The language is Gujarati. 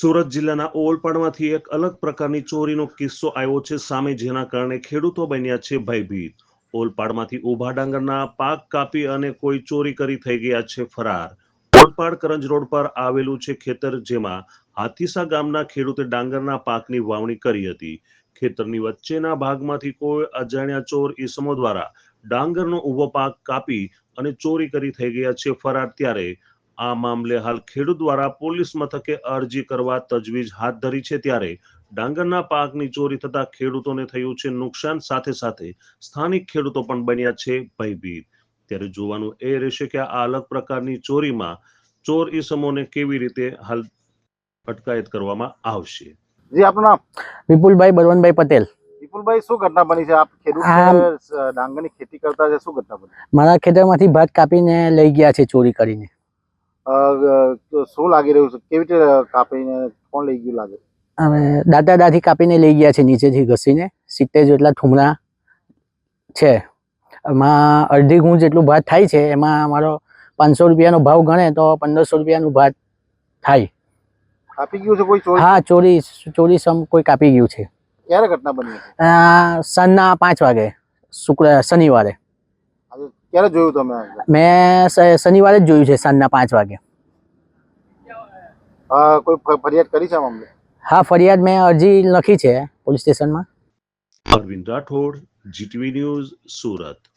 સુરત જિલ્લાના ઓલપાડમાંથી એક અલગ પ્રકારની ચોરીનો કિસ્સો આવ્યો છે. સામે જેના કારણે ખેડૂતો બન્યા છે ભયભીત. ઓલપાડમાંથી ઊભા ડાંગરના પાક કાપી અને કોઈ ચોરી કરી થઈ ગયા છે ફરાર. ઓલપાડ કરંજ રોડ પર આવેલું છે ખેતર, જેમાં હાથીસા ગામના ખેડૂતે ડાંગરના પાકની વાવણી કરી હતી. ખેતરની વચ્ચેના ભાગમાંથી કોઈ અજાણ્યા ચોર ઈસમો દ્વારા ડાંગરનો ઊભો પાક કાપી અને ચોરી કરી થઈ ગયા છે ફરાર. ત્યારે આ મામલે હાલ ખેડૂત દ્વારા પોલીસ મથકે અરજી કરવા તજવીજ હાથ ધરી છે ત્યારે ડાંગરના પાકની ચોરી થતા ખેડૂતોને થયું છે નુકસાન. સાથે સાથે સ્થાનિક ખેડૂતો પણ બન્યા છે ભયભીત. ત્યારે જોવાનું એ રહેશે કે આ અલગ પ્રકારની ચોરીમાં ચોર ઈસમોને કેવી રીતે હાલ અટકાયત કરવામાં આવશે. જી આપનું નામ? વિપુલભાઈ બળવંતભાઈ પટેલ. વિપુલભાઈ શું ઘટના બની છે? આપ ખેડૂત ડાંગરની ખેતી કરતા છે શું ઘટના બની? મારા ખેતરમાંથી ભાત કાપીને લઈ ગયા છે ચોરી કરીને. શું લાગી રહ્યું છે? કેવી રીતે કાપીને કોણ લઈ ગયું લાગે? હવે દાદા દાદી કાપીને લઈ ગયા છે નીચેથી ઘસીને. સિત્તેર જેટલા ઠુમણા છે. એમાં અડધી ગુણ જેટલું ભાત થાય છે. એમાં અમારો પાંચસો રૂપિયાનો ભાવ ગણે તો પંદરસો રૂપિયાનું ભાત થાય. કાપી ગયું છે કોઈ હા ચોરી ચોરી સમ કોઈ કાપી ગયું છે. ક્યારે ઘટના બની સાંજના પાંચ વાગે શુક્ર શનિવારે. ક્યારે જોયું તમે મેં શનિવારે જ જોયું છે સાંજના પાંચ વાગે. કોઈ ફરિયાદ કરી છે મામલે હા ફરિયાદ મેં અરજી લખી છે પોલીસ સ્ટેશનમાં. Arvind Rathod GTV news Surat.